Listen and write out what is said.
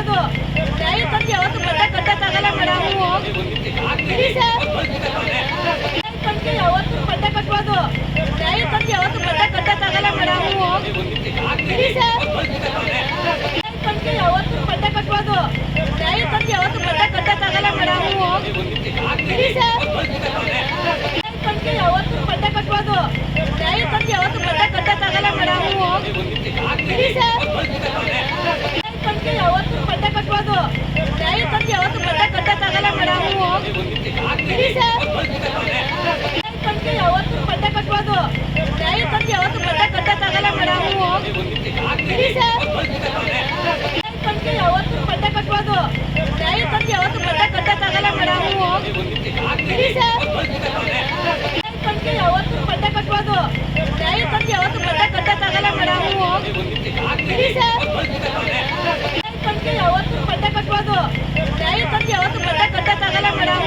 ಕಟ್ಟೋದು ನ್ಯಾಯ ತಂದು ಯಾವತ್ತು ಬಟ್ಟೆ ಕಟ್ಟಕ್ಕಾಗಲ್ಲ ಮೇಡಮ್. ತಂದು ಯಾವತ್ತು ಬಟ್ಟೆ ಕಟ್ಟೋದು ನ್ಯಾಯ ತಂದು ಯಾವತ್ತು ಬಟ್ಟೆ ಕಟ್ಟಕ್ಕಾಗಲ್ಲ ಮೇಡಮ್. ತಂದು ಯಾವತ್ತು ಬಟ್ಟೆ ಕಟ್ಟೋದು ನ್ಯಾಯ ತಂದು ಯಾವತ್ತು ಬಟ್ಟೆ ಕಟ್ಟಕ್ಕಾಗಲ್ಲ ಮೇಡಮ್. ತಂದು ಯಾವತ್ತು ಬಟ್ಟೆ ಕಟ್ಟೋದು ನ್ಯಾಯ ತಂದು ಯಾವತ್ತು ಬಟ್ಟೆ ಕಟ್ಟಕ್ಕಾಗಲ್ಲ ಮೇಡಮ್ ಇರಿ ಸರ್ ನ್ಯಾಯ ತಂದು ಯಾವತ್ತು ಬಟ್ಟೆ ಕಟ್ಟೋದು ನ್ಯಾಯ ತಂದು ಯಾವತ್ತು ಬಟ್ಟೆ ಕಟ್ಟಕ್ಕಾಗಲ್ಲ ಮೇಡಮ್ ಇರಿ ಸರ್ ನ್ಯಾಯ ತಂದು ಯಾವತ್ತು ಬಟ್ಟೆ ಕಟ್ಟೋದು ನ್ಯಾಯ ತಂದು ಯಾವತ್ತು ಬಟ್ಟೆ ಕಟ್ಟಕ್ಕಾಗಲ್ಲ ಮೇಡಮ್. ತಂದು ಯಾವತ್ತು ಬಟ್ಟೆ ಕಟ್ಟೋದು ನ್ಯಾಯ ತಂದು ಯಾವತ್ತು ಬಟ್ಟೆ ಕಟ್ಟಕ್ಕಾಗಲ್ಲ ಮೇಡಮ್. ತಂದು ಯಾವತ್ತು ಬಟ್ಟೆ ಕಟ್ಟೋದು ನ್ಯಾಯ ತಂದು ಯಾವತ್ತು ಬಟ್ಟೆ ಕಟ್ಟಕ್ಕಾಗಲ್ಲ ಮೇಡಮ್. ತಂದು ಯಾವತ್ತು ಬಟ್ಟೆ ಕಟ್ಟೋದು ನ್ಯಾಯ ತಂದು ಯಾವತ್ತು ಬಟ್ಟೆ ಕಟ್ಟಕ್ಕಾಗಲ್ಲ ಮೇಡಮ್.